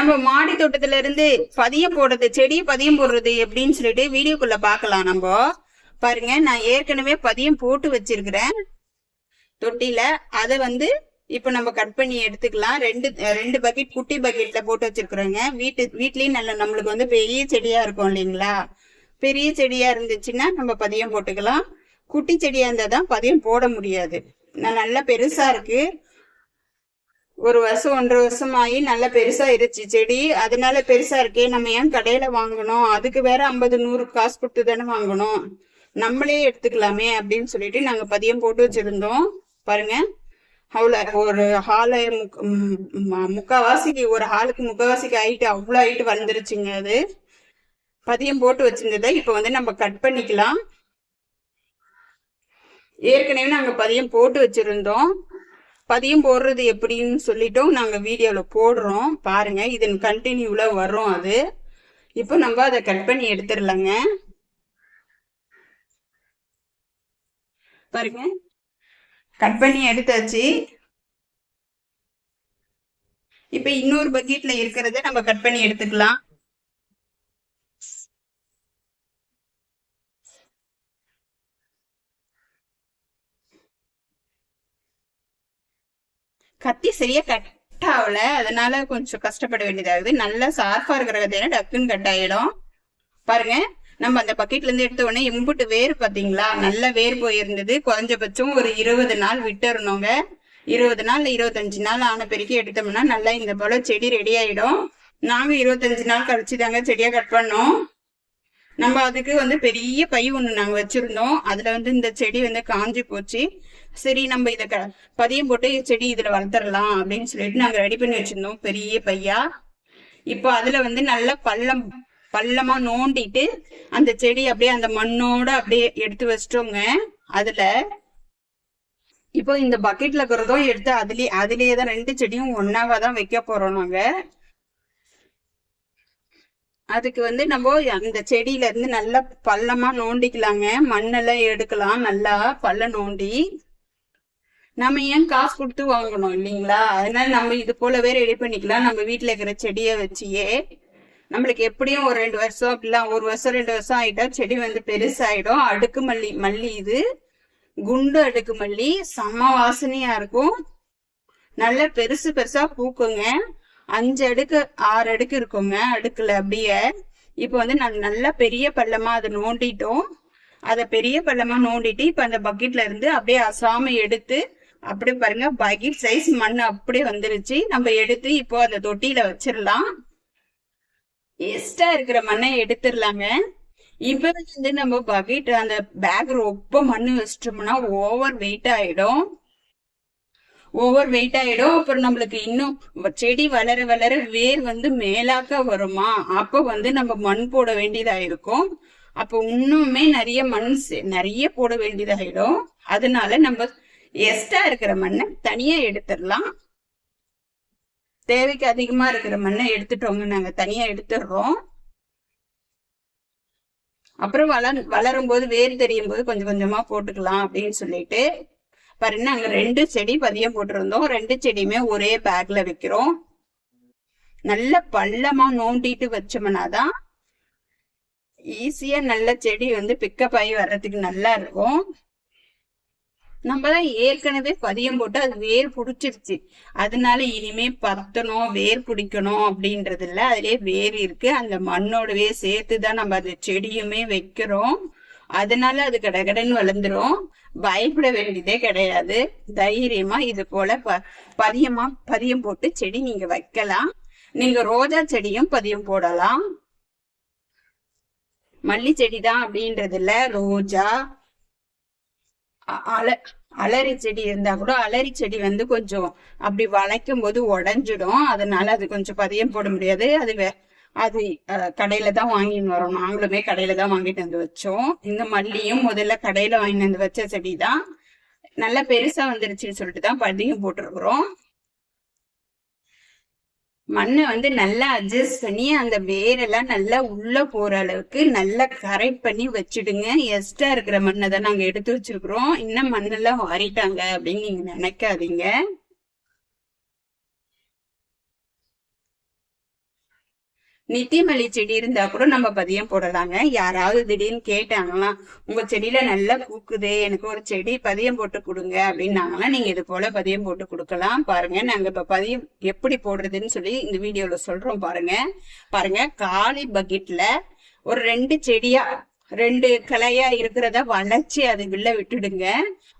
நம்ம மாடி தோட்டத்துல இருந்து பதியம் போடுறது செடி பதியம் போடுறது எப்படின்னு சொல்லிட்டு வீடியோக்குள்ள பார்க்கலாம் நம்ம. பாருங்க நான் ஏற்கனவே பதியம் போட்டு வச்சிருக்கிறேன். தொட்டில அதை வந்து இப்போ நம்ம கட் பண்ணி எடுத்துக்கலாம். ரெண்டு ரெண்டு பக்கெட் குட்டி பக்கெட்ல போட்டு வச்சிருக்கிறோங்க. வீட்டு வீட்லயும் நல்ல நம்மளுக்கு வந்து பெரிய செடியா இருக்கும் இல்லைங்களா? பெரிய செடியா இருந்துச்சுன்னா நம்ம பதியம் போட்டுக்கலாம். குட்டி செடியா இருந்தா தான் பதியம் போட முடியாது. நான் நல்லா பெருசா இருக்கு. ஒரு வருஷம் ஒன்றரை வருஷம் ஆகி நல்லா பெருசா இருந்துச்சு செடி அதனால பெருசா இருக்கே நம்ம ஏன் கடையில வாங்கணும்? அதுக்கு வேற ஐம்பது நூறு காசு கொடுத்து தானே வாங்கணும்? நம்மளே எடுத்துக்கலாமே அப்படின்னு சொல்லிட்டு நாங்க பதியம் போட்டு வச்சிருந்தோம். பாருங்க. அவ்வளோ ஒரு ஹாலை முக் முக்காவாசிக்கு ஒரு ஹாலுக்கு முக்காவாசிக்கு ஹைட்டு அவ்வளோ ஹைட்டு வளர்ந்துருச்சுங்க அது. பதியம் போட்டு வச்சிருந்ததை இப்போ வந்து நம்ம கட் பண்ணிக்கலாம். ஏற்கனவே நாங்கள் பதியம் போட்டு வச்சிருந்தோம். பதியம் போடுறது எப்படின்னு சொல்லிட்டும் நாங்கள் வீடியோவில் போடுறோம். பாருங்கள் இதன் கண்டினியூவில் வரும் அது. இப்போ நம்ம அதை கட் பண்ணி எடுத்துடலாங்க. பாருங்க. கட் பண்ணி எடுத்தாச்சு. இப்போ இன்னொரு பக்கெட்டில் இருக்கிறத நம்ம கட் பண்ணி எடுத்துக்கலாம். கத்தி சரியா கட் ஆகல அதனால கொஞ்சம் கஷ்டப்பட வேண்டியதாகுது நல்லா சார்பா இருக்கிற டக்குன்னு கட் ஆயிடும் பாருங்க நம்ம அந்த பக்கெட்ல இருந்து எடுத்த உடனே எம்புட்டு வேர் பாத்தீங்களா? நல்ல வேர் போயிருந்தது. குறைஞ்சபட்சம் ஒரு இருபது நாள் விட்டுறணுங்க. இருபது நாள் இருபத்தஞ்சு நாள் ஆன பெருக்கி எடுத்தோம்னா நல்லா இந்த போல செடி ரெடி ஆயிடும். நாங்க இருபத்தஞ்சு நாள் கழிச்சு தாங்க செடியை கட் பண்ணோம். நம்ம அதுக்கு வந்து பெரிய பை ஒன்று நாங்கள் வச்சிருந்தோம். அதில் வந்து இந்த செடி வந்து காஞ்சி போச்சு. சரி நம்ம இதை க- பதியம் போட்டு செடி இதில் வளர்த்துடலாம் அப்படின்னு சொல்லிட்டு நாங்கள் ரெடி பண்ணி வச்சுருந்தோம். பெரிய பையா. இப்போ அதில் வந்து நல்ல பள்ளம் பள்ளமாக நோண்டிட்டு அந்த செடி அப்படியே அந்த மண்ணோட அப்படியே எடுத்து வச்சிட்டோங்க. அதில் இப்போ இந்த பக்கெட்ல இருக்கிறதும் எடுத்து அதுலயே அதுலயே தான் ரெண்டு செடியும் ஒன்னாவா தான் வைக்க போறோம் நாங்க. அதுக்கு வந்து நம்ம அந்த செடியில இருந்து நல்லா பள்ளமா நோண்டிக்கலாங்க. மண்ணெல்லாம் எடுக்கலாம். நல்லா பள்ளம் நோண்டி நம்ம ஏன் காசு கொடுத்து வாங்கணும் இல்லைங்களா? அதனால நம்ம இது போலவே ரெடி பண்ணிக்கலாம். நம்ம வீட்டுல இருக்கிற செடியை வச்சியே. நம்மளுக்கு எப்படியும் ஒரு ரெண்டு வருஷம் அப்படிலாம் ஒரு வருஷம் ரெண்டு வருஷம் ஆயிட்டா செடி வந்து பெருசாயிடும். அடுக்கு மல்லி மல்லி இது. குண்டு அடுக்கு மல்லி. செம்ம வாசனையா இருக்கும். நல்ல பெருசு பெருசா பூக்குங்க. அஞ்சு அடுக்கு ஆறு அடுக்கு இருக்குங்க அடுக்குல அப்படியே. இப்போ வந்து நான் நல்லா பெரிய பள்ளமா அதை நோண்டிட்டோம். அதை பெரிய பள்ளமா நோண்டிட்டு இப்போ அந்த பக்கெட்ல இருந்து அப்படியே அசாம எடுத்து அப்படியே பாருங்க பக்கெட் சைஸ் மண் அப்படியே வந்துருச்சு. நம்ம எடுத்து இப்போ அந்த தொட்டியில வச்சிடலாம். எக்ஸ்ட்ரா இருக்கிற மண்ணை எடுத்துடலாங்க. இப்ப வந்து நம்ம பக்கெட் அந்த பேக் ரொம்ப மண் வச்சிட்டோம்னா ஓவர் வெயிட் ஆயிடும். ஓவர் வெயிட் ஆயிடும். அப்புறம் நம்மளுக்கு இன்னும் செடி வளர வளர வேர் வந்து மேலாக்க வருமா? அப்ப வந்து நம்ம மண் போட வேண்டியதா இருக்கும் அப்போ இன்னுமே நிறைய மண் நிறைய போட வேண்டியதாயிடும். அதனால நம்ம எஸ்டா இருக்கிற மண்ணை தனியா எடுத்துடலாம். தேவைக்கு அதிகமா இருக்கிற மண்ணை எடுத்துட்டோங்க நாங்க தனியா எடுத்துடுறோம். அப்புறம் வளர் வளரும் போது வேர் தெரியும் போது கொஞ்சம் கொஞ்சமா போட்டுக்கலாம் அப்படின்னு சொல்லிட்டு பாருங்க நாங்க ரெண்டு செடி பதியம் போட்டிருந்தோம். ரெண்டு செடியுமே ஒரே பேக்ல வைக்கிறோம். நல்ல பள்ளமா நோண்டிட்டு வச்சோம்னாதான் ஈஸியா நல்ல செடி வந்து பிக்கப் ஆகி வர்றதுக்கு நல்லா இருக்கும். நம்ம தான் ஏற்கனவே பதியம் போட்டு அது வேர் பிடிச்சிருச்சு. அதனால இனிமே பத்தணும் வேர் பிடிக்கணும் அப்படின்றது இல்லை அதுலயே வேர் இருக்கு. அந்த மண்ணோடவே சேர்த்து தான் நம்ம அது செடியுமே வைக்கிறோம். அதனால அது கடகடன்னு வளர்ந்துரும். பயப்பட வேண்டியதே கிடையாது. தைரியமா இது போல ப பதியமா பதியம் போட்டு செடி நீங்க வைக்கலாம். நீங்க ரோஜா செடியும் பதியம் போடலாம். மல்லி செடி தான் அப்படின்றது இல்ல ரோஜா அல அலரி செடி இருந்தா கூட அலரி செடி வந்து கொஞ்சம் அப்படி வளைக்கும் போது உடஞ்சிடும். அதனால அது கொஞ்சம் பதியம் போட முடியாது. அது வே- அது கடையில தான் வாங்கின்னு வரோம். நாங்களுமே கடையில தான் வாங்கிட்டு வந்து வச்சோம். இந்த மல்லியும் முதல்ல கடையில வாங்கிட்டு வந்து வச்ச செடி தான். நல்லா பெருசா வந்துருச்சுன்னு சொல்லிட்டு தான் பதியம் போட்டிருக்கிறோம். மண்ணை வந்து நல்லா அட்ஜஸ்ட் பண்ணி அந்த வேரெல்லாம் நல்லா உள்ள போற அளவுக்கு நல்லா கரெக்ட் பண்ணி வச்சுடுங்க. எக்ஸ்ட்ரா இருக்கிற மண்ணை தான் நாங்க எடுத்து வச்சிருக்கிறோம். இன்னும் மண்ணெல்லாம் வாரிட்டாங்க அப்படின்னு நீங்க நினைக்காதீங்க. நித்தியமல்லி செடி இருந்தா கூட நம்ம பதியம் போடலாங்க. யாராவது திடீர்னு கேட்டாங்களாம் உங்க செடியில நல்லா பூக்குது எனக்கு ஒரு செடி பதியம் போட்டு கொடுங்க அப்படின்னாங்கன்னா நீங்க இது போல பதியம் போட்டு கொடுக்கலாம். பாருங்க நாங்க இப்ப பதியம் எப்படி போடுறதுன்னு சொல்லி இந்த வீடியோல சொல்றோம் பாருங்க. பாருங்க காலி பக்கெட்ல ஒரு ரெண்டு செடியா ரெண்டு கிளையா இருக்கிறத வளைச்சி அது உள்ள விட்டுடுங்க.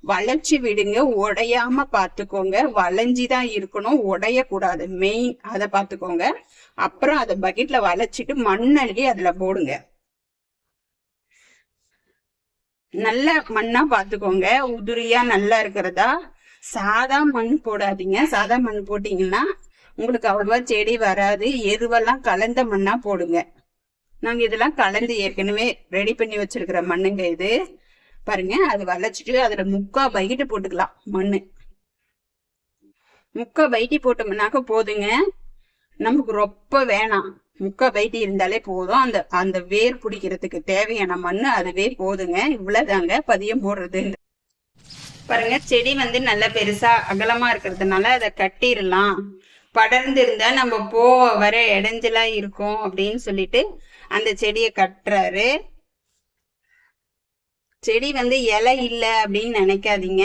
வளைச்சி விடுங்க. உடையாம பாத்துக்கோங்க. வளைஞ்சிதான் இருக்கணும். உடையக்கூடாது. மெயின் அதை பாத்துக்கோங்க. அப்புறம் அதை பக்கெட்ல வளைச்சிட்டு மண்ணள்ளி அதுல போடுங்க. நல்ல மண்ணா பாத்துக்கோங்க. உதிரியா நல்லா இருக்கிறதா? சாதா மண் போடாதீங்க. சாதா மண் போட்டீங்கன்னா உங்களுக்கு அவ்வளவா செடி வராது. எருவெல்லாம் கலந்த மண்ணா போடுங்க. நாங்கள் இதெல்லாம் கலந்து ஏற்கனவே ரெடி பண்ணி வச்சிருக்கிற மண்ணுங்க இது. பாருங்க அது வளைச்சிட்டு அதில் முக்கா பைகிட்டு போட்டுக்கலாம் மண்ணு. முக்கா பைட்டி போட்டோம்னாக்க போதுங்க. நமக்கு ரொம்ப வேணாம். முக்கா பைட்டி இருந்தாலே போதும். அந்த அந்த வேர் பிடிக்கிறதுக்கு தேவையான மண் அதுவே போதுங்க. இவ்வளவுதாங்க பதியம் போடுறது. பாருங்க செடி வந்து நல்லா பெருசா அகலமா இருக்கிறதுனால அதை கட்டிடலாம். படர்ந்து இருந்தா நம்ம போக வர இடைஞ்சலா இருக்கும் அப்படின்னு சொல்லிட்டு அந்த செடியை கட்டுறாரு. செடி வந்து இலை இல்லை அப்படின்னு நினைக்காதீங்க.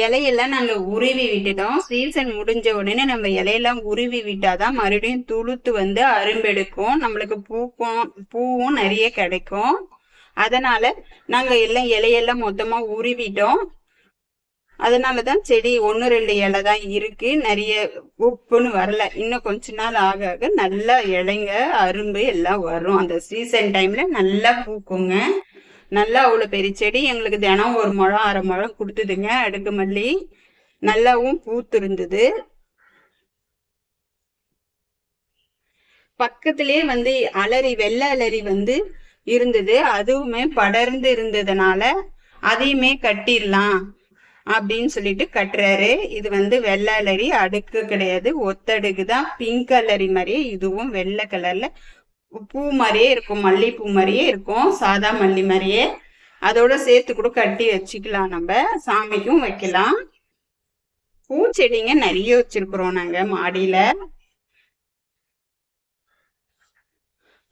இலையெல்லாம் நாங்கள் உருவி விட்டுட்டோம். சீசன் முடிஞ்ச உடனே நம்ம இலையெல்லாம் உருவி விட்டாதான் மறுபடியும் துளுத்து வந்து அரும்பெடுக்கும் நம்மளுக்கு பூக்கும் பூவும் நிறைய கிடைக்கும். அதனால நாங்கள் எல்லாம் இலையெல்லாம் மொத்தமாக உருவிட்டோம். அதனாலதான் செடி ஒன்று ரெண்டு இலை தான் இருக்கு. நிறைய உப்புன்னு வரல. இன்னும் கொஞ்ச நாள் ஆக ஆக நல்லா இலைங்க அரும்பு எல்லாம் வரும். அந்த சீசன் டைம்ல நல்லா பூக்குங்க. நல்லா அவ்வளோ பெரிய செடி எங்களுக்கு தினம் ஒரு முழம் அரை முழம் கொடுத்துதுங்க அடுக்கு மல்லி நல்லாவும் பூத்து இருந்தது பக்கத்திலே வந்து அலரி வெள்ளை அலரி வந்து இருந்தது. அதுவுமே படர்ந்து இருந்ததுனால அதையுமே கட்டிடலாம். அப்படின்னு சொல்லிட்டு கட்டுறாரு. இது வந்து வெள்ளை அலரி அடுக்கு கிடையாது. ஒத்தடுக்கு தான். பிங்க் கலரி மாதிரியே இதுவும் வெள்ளை கலர்ல பூ மாதிரியே இருக்கும். மல்லிப்பூ மாதிரியே இருக்கும். சாதா மல்லி மாதிரியே. அதோட சேர்த்து கூட கட்டி வச்சுக்கலாம் நம்ம. சாமிக்கும் வைக்கலாம். பூச்செடிங்க நிறைய வச்சிருக்கிறோம் நாங்க மாடியில.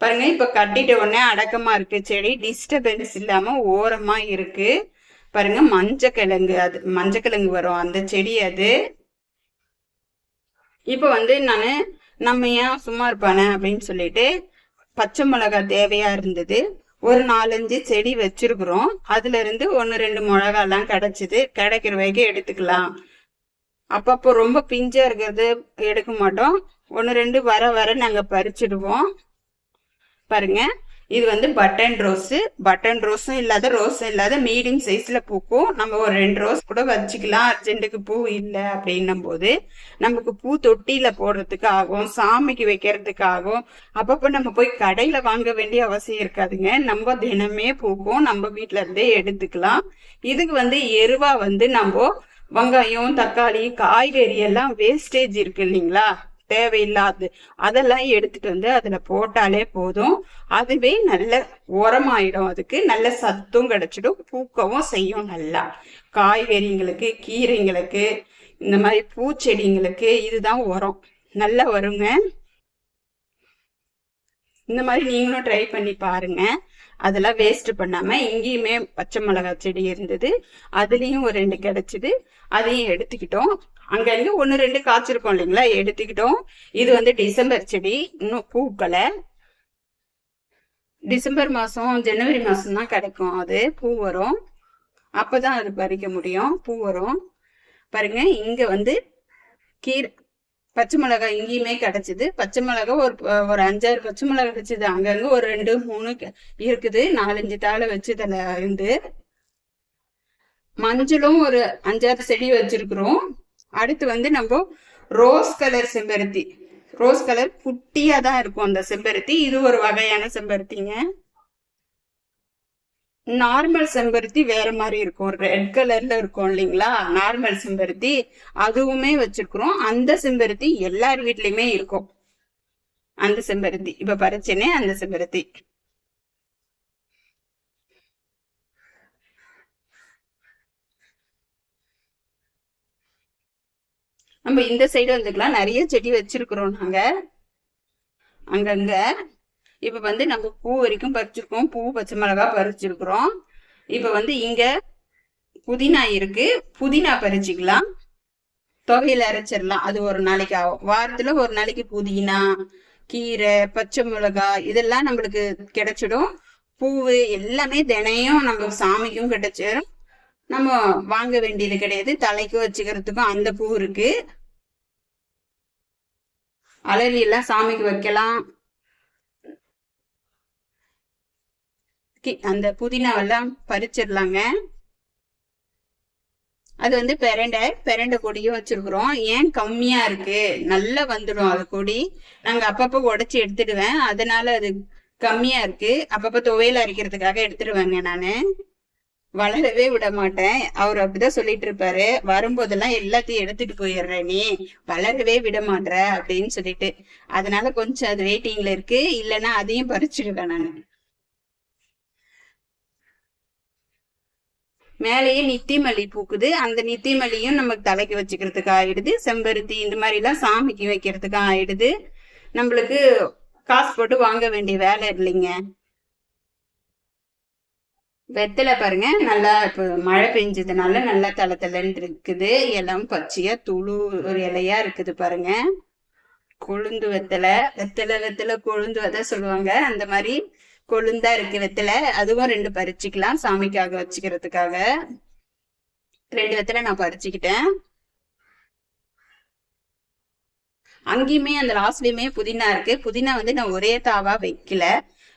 பாருங்க இப்ப கட்டிட்ட உடனே அடக்கமா இருக்கு செடி. டிஸ்டர்பன்ஸ் இல்லாம ஓரமா இருக்கு. பாருங்க மஞ்சக்கிழங்கு அது மஞ்சக்கிழங்கு வரும். அந்த செடி அது. இப்போ வந்து நான் நம்ம ஏன் சும்மா இருப்பானே அப்படின்னு சொல்லிட்டு பச்சை மிளகாய் தேவையா இருந்தது. ஒரு நாலஞ்சு செடி வச்சிருக்கிறோம். அதுல இருந்து ஒன்று ரெண்டு மிளகாலாம் கிடைச்சிது. கிடைக்கிற வரைக்கும் எடுத்துக்கலாம். அப்பப்போ ரொம்ப பிஞ்சா இருக்கிறது எடுக்க மாட்டோம். ஒன்று ரெண்டு வர வர நாங்கள் பறிச்சிடுவோம். பாருங்க இது வந்து பட்டன் ரோஸு பட்டன் ரோஸும் இல்லாத ரோஸும் இல்லாத மீடியம் சைஸில் பூக்கும். நம்ம ஒரு ரெண்டு ரோஸ் கூட வச்சுக்கலாம். அர்ஜென்ட்டுக்கு பூ இல்லை அப்படின்னும் போது நமக்கு பூ தொட்டியில் போடுறதுக்கு ஆகும் சாமிக்கு வைக்கிறதுக்கு ஆகும் அப்பப்போ நம்ம போய் கடையில் வாங்க வேண்டிய அவசியம் இருக்காதுங்க. நம்ம தினமே பூக்கும். நம்ம வீட்டுல இருந்தே எடுத்துக்கலாம். இதுக்கு வந்து எருவா வந்து நம்ம வெங்காயம் தக்காளி காய்கறி எல்லாம் வேஸ்டேஜ் இருக்கு இல்லைங்களா? தேவையில்லாது. அதெல்லாம் எடுத்துட்டு வந்து அதுல போட்டாலே போதும். அதுவே நல்ல உரமாயிடும். அதுக்கு நல்ல சத்தும் கிடைச்சிடும். பூக்கவும் செய்யும் நல்லா. காய்கறிங்களுக்கு கீரைங்களுக்கு இந்த மாதிரி பூச்செடிங்களுக்கு இதுதான் உரம். நல்லா வருங்க. இந்த மாதிரி நீங்களும் ட்ரை பண்ணி பாருங்க. அதெல்லாம் வேஸ்ட் பண்ணாம இங்கேயுமே பச்சை மிளகாய் செடி இருந்தது. அதுலயும் ஒரு ரெண்டு கிடைச்சிது. அதையும் எடுத்துக்கிட்டோம். அங்கங்கே ஒன்று ரெண்டு காய்ச்சிருக்கோம் இல்லைங்களா? எடுத்துக்கிட்டோம். இது வந்து டிசம்பர் செடி. இன்னும் பூக்களை டிசம்பர் மாதம் ஜனவரி மாதம் தான் கிடைக்கும் அது. பூ வரும். அப்போதான் அது பறிக்க முடியும். பூ வரும். பாருங்க இங்கே வந்து கீரை பச்சை மிளகாய் இங்கேயுமே கிடைச்சிது. பச்சை மிளகாய் ஒரு ஒரு அஞ்சாறு பச்சை மிளகாய் கிடைச்சிது. அங்கங்க ஒரு ரெண்டு மூணு இருக்குது. நாலஞ்சு தாளை வச்சதில் இருந்து மஞ்சளும் ஒரு அஞ்சாறு செடி வச்சிருக்கிறோம். அடுத்து வந்து நம்ம ரோஸ் கலர் செம்பருத்தி. ரோஸ் கலர் குட்டியா தான் இருக்கும் அந்த செம்பருத்தி. இது ஒரு வகையான செம்பருத்திங்க. நார்மல் செம்பருத்தி வேற மாதிரி இருக்கும். ரெட் கலர்ல இருக்கும் இல்லைங்களா? நார்மல் செம்பருத்தி. அதுவுமே வச்சிருக்கிறோம். அந்த செம்பருத்தி எல்லார் வீட்லயுமே இருக்கும். அந்த செம்பருத்தி. இப்ப பறிச்சேனே அந்த செம்பருத்தி. நம்ம இந்த சைடு வந்துக்கலாம். நிறைய செடி வச்சிருக்கிறோம் நாங்கள் அங்கங்க. இப்போ வந்து நம்ம பூ வரைக்கும் பறிச்சிருக்கோம். பூ பச்சை மிளகா பறிச்சிருக்கிறோம். இப்போ வந்து இங்க புதினா இருக்கு. புதினா பறிச்சிக்கலாம். தொகையில அரைச்சிடலாம். அது ஒரு நாளைக்கு ஆகும். வாரத்துல ஒரு நாளைக்கு புதினா கீரை பச்சை மிளகா இதெல்லாம் நம்மளுக்கு கிடைச்சிடும். பூவு எல்லாமே தினையும் நம்ம சாமிக்கும் கிடைச்சிடும் நம்ம வாங்க வேண்டியது கிடையாது. தலைக்கு வச்சுக்கிறதுக்கும் அந்த பூ இருக்கு. அலறி எல்லாம் சாமிக்கு வைக்கலாம். அந்த புதினாவெல்லாம் பறிச்சிடலாங்க. அது வந்து பெரண்டை பெரண்டை கொடியும் வச்சிருக்கிறோம். ஏன் கம்மியா இருக்கு? நல்லா வந்துடும் அது கொடி. நாங்க அப்பப்போ உடைச்சி எடுத்துடுவேன். அதனால அது கம்மியா இருக்கு. அப்பப்போ துவையல் அரைக்கிறதுக்காக எடுத்துடுவேங்க நானு. வளரவே விட மாட்டேன் அவர் அப்படிதான் சொல்லிட்டு இருப்பாரு வரும்போதெல்லாம் எல்லாத்தையும் எடுத்துட்டு போயிடுற நீ. வளரவே விட மாட்ற அப்படின்னு சொல்லிட்டு. அதனால கொஞ்சம் அது வெயிட்டிங்ல இருக்கு. இல்லைன்னா அதையும் பறிச்சிடுவேன் நான். மேலேயே நித்தி மல்லி பூக்குது. அந்த நித்தி மல்லியும் நமக்கு தலைக்கு வச்சுக்கிறதுக்கு ஆயிடுது. செம்பருத்தி இந்த மாதிரி எல்லாம் சாமிக்கு வைக்கிறதுக்கு ஆயிடுது. நம்மளுக்கு காசு போட்டு வாங்க வேண்டிய வேலை இல்லைங்க. வெத்தலை பாருங்க. நல்லா இப்போ மழை பெஞ்சதுனால நல்லா தலை தலைன்னு இருக்குது. எல்லாம் பச்சையா துளு ஒரு இலையா இருக்குது பாருங்க. கொழுந்து வெத்தலை. வெத்தலை வெத்தலை கொழுந்து வதை சொல்லுவாங்க. அந்த மாதிரி கொழுந்தா இருக்கு வெத்தலை. அதுவும் ரெண்டு பறிச்சுக்கலாம் சாமிக்காக வச்சுக்கிறதுக்காக. ரெண்டு வெத்தலை நான் பறிச்சுக்கிட்டேன். அங்கேயுமே அந்த லாஸ்ட்லயுமே புதினா இருக்கு. புதினா வந்து நான் ஒரே தாவா வைக்கல.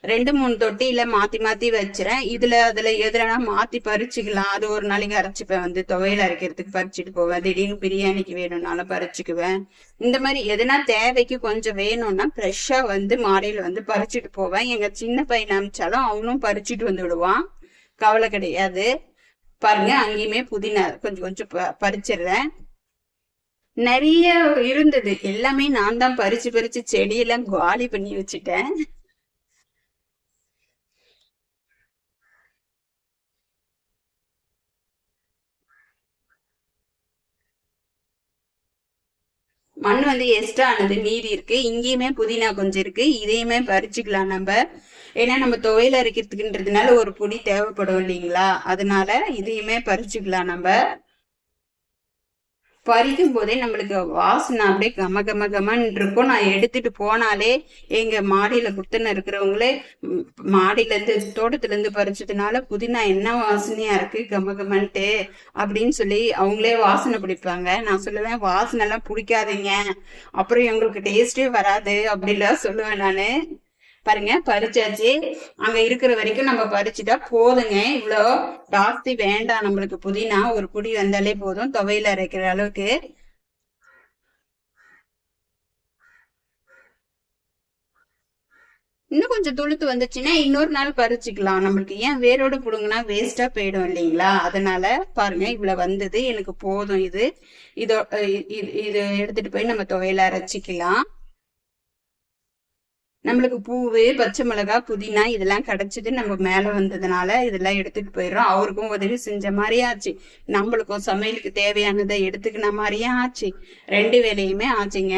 ரெண்டு மூணு தொட்டியில மாத்தி மாத்தி வச்சுறேன். இதுல அதுல எதுலனா மாத்தி பறிச்சுக்கலாம். அது ஒரு நாளைக்கு அரைச்சிப்பேன். வந்து துவையில அரைக்கிறதுக்கு பறிச்சுட்டு போவேன். திடீர்னு பிரியாணிக்கு வேணும்னாலும் பறிச்சுக்குவேன். இந்த மாதிரி எதுனா தேவைக்கு கொஞ்சம் வேணும்னா ஃப்ரெஷ்ஷா வந்து மாடியில வந்து பறிச்சுட்டு போவேன். எங்க சின்ன பையன் அமிச்சாலும் அவனும் பறிச்சுட்டு வந்து விடுவான். கவலை கிடையாது. பாருங்க அங்கேயுமே புதினா கொஞ்சம் கொஞ்சம் பறிச்சிடுறேன். நிறைய இருந்தது. எல்லாமே நான் தான் பறிச்சு பறிச்சு செடியெல்லாம் காலி பண்ணி வச்சுட்டேன். மண் வந்து எக்ஸ்ட்ரா ஆனது மீதி இருக்கு. இங்கேயுமே புதினா கொஞ்சம் இருக்கு. இதையுமே பறிச்சுக்கலாம் நம்ம. ஏன்னா நம்ம துவையில அரைக்கிறதுக்குன்றதுனால ஒரு பொடி தேவைப்படும் இல்லைங்களா? அதனால இதையுமே பறிச்சுக்கலாம் நம்ம. பறிக்கும் போதே நம்மளுக்கு வாசனை அப்படியே கம கம கமன்னு இருக்கும். நான் எடுத்துட்டு போனாலே எங்க மாடியில குத்துன இருக்கிறவங்களே மாடியில இருந்து தோட்டத்துல இருந்து பறிச்சதுனால புதினா என்ன வாசனையா இருக்கு கம கமன்ட்டு அப்படின்னு சொல்லி அவங்களே வாசனை பிடிப்பாங்க. நான் சொல்லுவேன் வாசனை எல்லாம் பிடிக்காதீங்க. அப்புறம் எங்களுக்கு டேஸ்டே வராது. அப்படிலாம் சொல்லுவேன் நானு. பாருங்க பறிச்சாச்சு. அங்க இருக்கிற வரைக்கும் நம்ம பறிச்சுட்டா போதுங்க. இவ்வளோ ஜாஸ்தி வேண்டாம் நம்மளுக்கு. புதினா ஒரு புடி வந்தாலே போதும். துவையில அரைக்கிற அளவுக்கு. இன்னும் கொஞ்சம் துளுத்து வந்துச்சுன்னா இன்னொரு நாள் பறிச்சுக்கலாம். நம்மளுக்கு ஏன் வேரோடு பிடுங்கினா வேஸ்டா போயிடும் இல்லைங்களா? அதனால பாருங்க இவ்வளவு வந்தது. எனக்கு போதும் இது. இதோ இது எடுத்துட்டு போய் நம்ம துவையில அரைச்சிக்கலாம். நம்மளுக்கு பூவு பச்சை மிளகா புதினா இதெல்லாம் கிடைச்சிட்டு நம்ம மேல வந்ததுனால இதெல்லாம் எடுத்துட்டு போயிடுறோம். அவருக்கும் உதவி செஞ்ச மாதிரியே ஆச்சு. நம்மளுக்கும் சமையலுக்கு தேவையானதை எடுத்துக்கின மாதிரியே ஆச்சு. ரெண்டு வேலையுமே ஆச்சுங்க.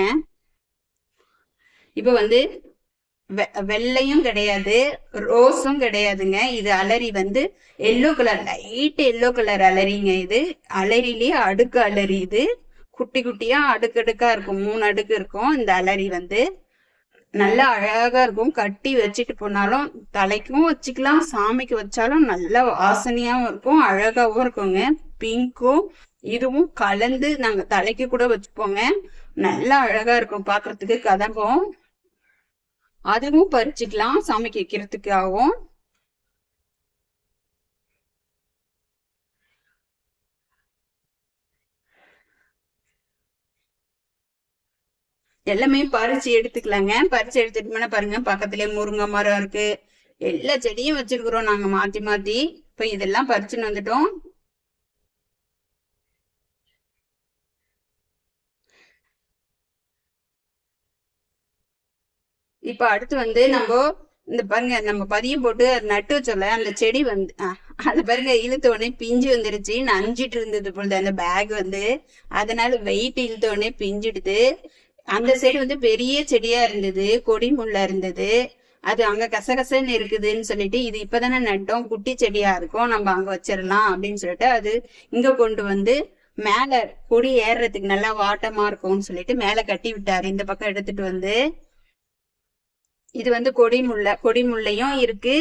இப்ப வந்து வெள்ளையும் கிடையாது ரோஸும் கிடையாதுங்க. இது அலரி வந்து yellow colour light yellow colour அலரிங்க இது. அலரிலேயே அடுக்கு அலரி இது. குட்டி குட்டியா அடுக்கடுக்கா இருக்கும். மூணு அடுக்கு இருக்கும். இந்த அலரி வந்து நல்லா அழகா இருக்கும். கட்டி வச்சுட்டு போனாலும் தலைக்கும் வச்சுக்கலாம் சாமிக்கு வச்சாலும் நல்ல வாசனையாவும் இருக்கும் அழகாவும் இருக்குங்க. பிங்க்கும் இதுவும் கலந்து நாங்க தலைக்கு கூட வச்சுப்போங்க. நல்லா அழகா இருக்கும் பாக்குறதுக்கு கதம்பம். அதுவும் பறிச்சுக்கலாம் சாமிக்கு வைக்கிறதுக்காகவும். எல்லாமே பறிச்சு எடுத்துக்கலாங்க. பறிச்சு எடுத்துட்டோம்னா பாருங்க பக்கத்துலயே முருங்கை மரம் இருக்கு. எல்லா செடியும் வச்சிருக்கிறோம் நாங்க மாத்தி மாத்தி. இப்ப இதெல்லாம் பறிச்சுன்னு வந்துட்டோம். இப்ப அடுத்து வந்து நம்ம இந்த பாருங்க நம்ம பதியம் போட்டு நட்டு வச்சோம்ல அந்த செடி வந்து அது பாருங்க இழுத்த உடனே பிஞ்சு வந்துருச்சு. நஞ்சிட்டு இருந்தது பொழுது அந்த பேக் வந்து. அதனால வெயிட் இழுத்த உடனே பிஞ்சிடுது அந்த சைடு வந்து பெரிய செடியா இருந்தது கொடி முள்ள இருந்தது. அது அங்க கசகசன்னு இருக்குதுன்னு சொல்லிட்டு இது இப்பதானே நட்டோம் குட்டி செடியா இருக்கும் நம்ம அங்க வச்சிடலாம் அப்படின்னு சொல்லிட்டு அது இங்க கொண்டு வந்து மேல கொடி ஏறுறதுக்கு நல்லா வாட்டமா இருக்கும்னு சொல்லிட்டு மேல கட்டி விட்டாரு. இந்த பக்கம் எடுத்துட்டு வந்து. இது வந்து கொடி முல்லை கொடி முல்லையும் இருக்கு.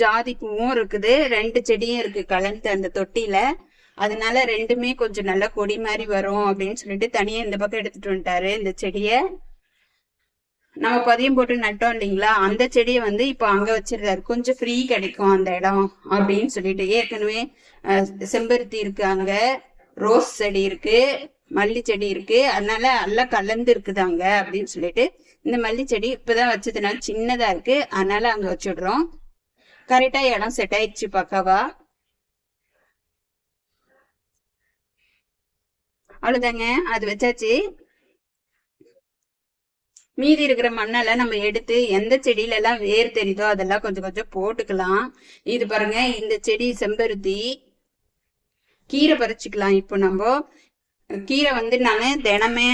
ஜாதி பூவும் இருக்குது. ரெண்டு செடியும் இருக்கு கலந்து அந்த தொட்டியில. அதனால ரெண்டுமே கொஞ்சம் நல்ல கொடி மாதிரி வரும் அப்படின்னு சொல்லிட்டு தனியா இந்த பக்கம் எடுத்துட்டு வந்துட்டாரு. இந்த செடிய நம்ம பதியம் போட்டு நட்டோம் இல்லைங்களா? அந்த செடியை வந்து இப்போ அங்க வச்சிருக்காரு. கொஞ்சம் ஃப்ரீ கிடைக்கும் அந்த இடம் அப்படின்னு சொல்லிட்டு. ஏற்கனவே செம்பருத்தி இருக்கு அங்க. ரோஸ் செடி இருக்கு. மல்லி செடி இருக்கு. அதனால எல்லாம் கலந்து இருக்குது அங்க அப்படின்னு சொல்லிட்டு. இந்த மல்லி செடி இப்பதான் வச்சதுனால சின்னதா இருக்கு. அதனால அங்க வச்சுடுறோம். கரெக்டா இடம் செட் ஆயிடுச்சு பக்காவா. அவ்வளோதாங்க அது வச்சாச்சு. மீதி இருக்கிற மண்ணெல்லாம் நம்ம எடுத்து எந்த செடியில எல்லாம் வேர் தெரியுதோ அதெல்லாம் கொஞ்சம் கொஞ்சம் போட்டுக்கலாம். இது பாருங்க இந்த செடி செம்பருத்தி. கீரை பறிச்சுக்கலாம் இப்போ நம்ம. கீரை வந்து நான் தினமே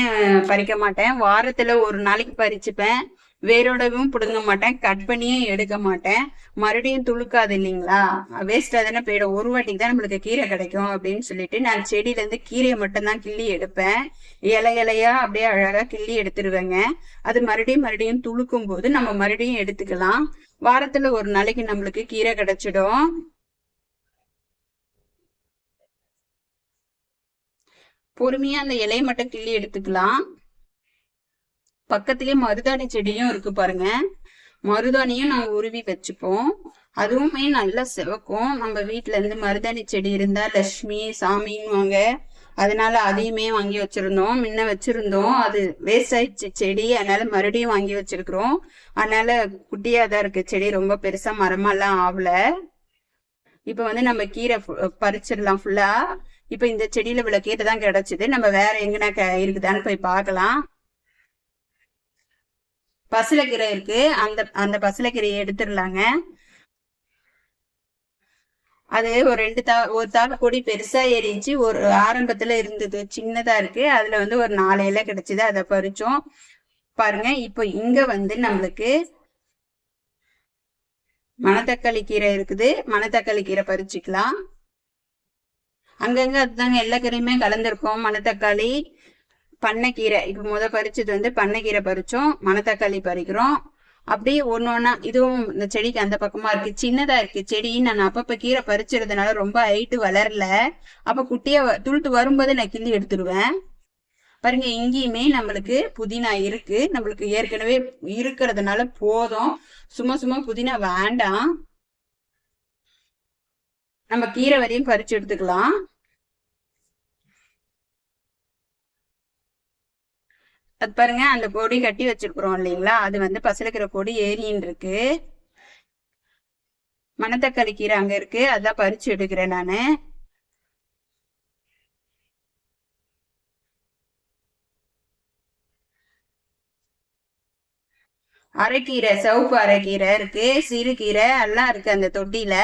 பறிக்க மாட்டேன். வாரத்துல ஒரு நாளைக்கு பறிச்சுப்பேன். வேரோடவும் பிடுங்க மாட்டேன். கட் பண்ணியும் எடுக்க மாட்டேன். மறுபடியும் துளுக்காது இல்லைங்களா? வேஸ்ட்டாக தானே போயிடும். ஒரு வாட்டிக்கு தான் நம்மளுக்கு கீரை கிடைக்கும் அப்படின்னு சொல்லிட்டு நான் செடியில இருந்து கீரையை மட்டும்தான் கிள்ளி எடுப்பேன். இலை இலையா அப்படியே அழகா கிள்ளி எடுத்துருவேங்க. அது மறுபடியும் மறுபடியும் துளுக்கும் போது நம்ம மறுபடியும் எடுத்துக்கலாம். வாரத்துல ஒரு நாளைக்கு நம்மளுக்கு கீரை கிடைச்சிடும். பொறுமையா அந்த இலையை மட்டும் கிள்ளி எடுத்துக்கலாம். பக்கத்திலே மருதாணி செடியும் இருக்கு பாருங்க. மருதாணியும் நாங்க உருவி வச்சுப்போம். அதுவுமே நல்லா சிவக்கும். நம்ம வீட்டுல இருந்து மருதாணி செடி இருந்தா லட்சுமி சாமின்னுவாங்க அதனால அதையுமே வாங்கி வச்சிருந்தோம். முன்ன வச்சிருந்தோம். அது வேஸ்ட் ஆயிடுச்சு செடி. அதனால மறுபடியும் வாங்கி வச்சிருக்கிறோம். அதனால குட்டியா தான் இருக்கு செடி. ரொம்ப பெருசா மரமெல்லாம் ஆகல இப்ப வந்து நம்ம கீரை ஃபு- பறிச்சிடலாம் ஃபுல்லா இப்ப இந்த செடியில இவ்வளவு கீரை தான் கிடைச்சது. நம்ம வேற எங்கன்னா க- இருக்குதான்னு போய் பார்க்கலாம். பசலக்கீரை இருக்கு. அந்த அந்த பசலக்கீரையை எடுத்துடலாங்க. அது ஒரு ரெண்டு தா ஒரு தாள் கொடி பெருசா ஏறிச்சு ஒரு ஆரம்பத்துல இருந்தது. சின்னதா இருக்கு. அதுல வந்து ஒரு நாலு இலை கிடைச்சது. அதை பறிச்சோம். பாருங்க இப்போ இங்க வந்து நம்மளுக்கு மணத்தக்காளி கீரை இருக்குது. மணத்தக்காளி கீரை பறிச்சுக்கலாம். அங்கங்க அதுதாங்க எல்லா கீரையுமே கலந்துருக்கோம். மணத்தக்காளி பண்ணைக்கீரை. இப்போ முத பறிச்சது வந்து பண்ணைக்கீரை பறிச்சோம். மணத்தக்காளி பறிக்கிறோம். அப்படியே ஒன்று ஒன்றா இதுவும் இந்த செடிக்கு அந்த பக்கமாக இருக்கு. சின்னதாக இருக்கு செடி நான் அப்பப்போ கீரை பறிச்சிருந்தனால ரொம்ப ஹைட்டு வளரல. அப்போ குட்டியை வ- துளுத்து வரும்போது நான் கிள்ளி எடுத்துடுவேன் பாருங்க இங்கேயுமே நம்மளுக்கு புதினா இருக்கு. நம்மளுக்கு ஏற்கனவே இருக்கிறதுனால போதும். சும்மா சும்மா புதினா வேண்டாம். நம்ம கீரை வரையும் பறிச்சு எடுத்துக்கலாம். அது பாருங்க அந்த கொடி கட்டி வச்சிருக்கிறோம் இல்லைங்களா? அது வந்து பசலுக்கிற கொடி ஏரின்னு இருக்கு. மணத்தக்காளி கீரை அங்க இருக்கு. அதான் பறிச்சு எடுக்கிறேன் நானு. அரைக்கீரை சவுப்பு அரைக்கீரை இருக்கு. சிறுகீரை எல்லாம் இருக்கு அந்த தொட்டியில.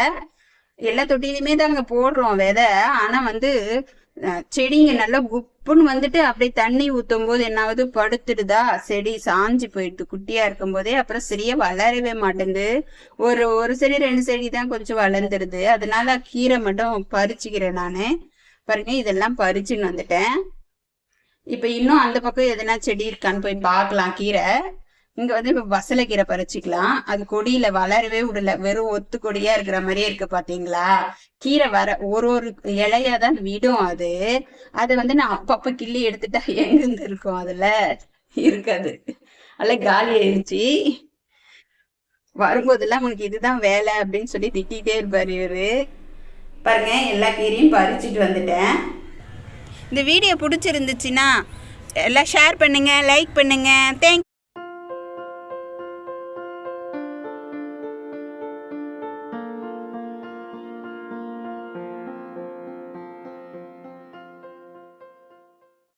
எல்லா தொட்டிலையுமே தாங்க போடுறோம் விதை. ஆனா வந்து செடிங்க நல்லா உப்புன்னு வந்துட்டு அப்படியே தண்ணி ஊத்தும் போது என்னாவது படுத்துடுதா? செடி சாஞ்சு போயிடுது. குட்டியா இருக்கும் போதே அப்புறம் சரியா வளரவே மாட்டேங்குது. ஒரு ஒரு செடி ரெண்டு செடி தான் கொஞ்சம் வளர்ந்துருது. அதனால கீரை மட்டும் பறிச்சுக்கிறேன் நானு. பாருங்க இதெல்லாம் பறிச்சுன்னு வந்துட்டேன். இப்ப இன்னும் அந்த பக்கம் எதனா செடி இருக்கான்னு போய் பார்க்கலாம். கீரை. இங்க வந்து இப்ப கீரை பறிச்சுக்கலாம். அது கொடியில வளரவே விடல. வெறும் ஒத்து கொடியா இருக்கிற மாதிரியே இருக்கு பாத்தீங்களா? கீரை வர ஒரு ஒரு இலையா தான் விடும் அது. அதை வந்து நான் அப்பப்ப கிள்ளி எடுத்துட்டா எங்கிருந்து இருக்கும் அதுல? இருக்காது. அல்ல காலி ஆயிடுச்சு வரும்போதெல்லாம் உனக்கு இதுதான் வேலை அப்படின்னு சொல்லி திட்டிகிட்டே இருப்பார் இவரு. பாருங்க எல்லா கீரையும் பறிச்சுட்டு வந்துட்டேன். இந்த வீடியோ பிடிச்சிருந்துச்சுன்னா எல்லாம் ஷேர் பண்ணுங்க லைக் பண்ணுங்க. தேங்க்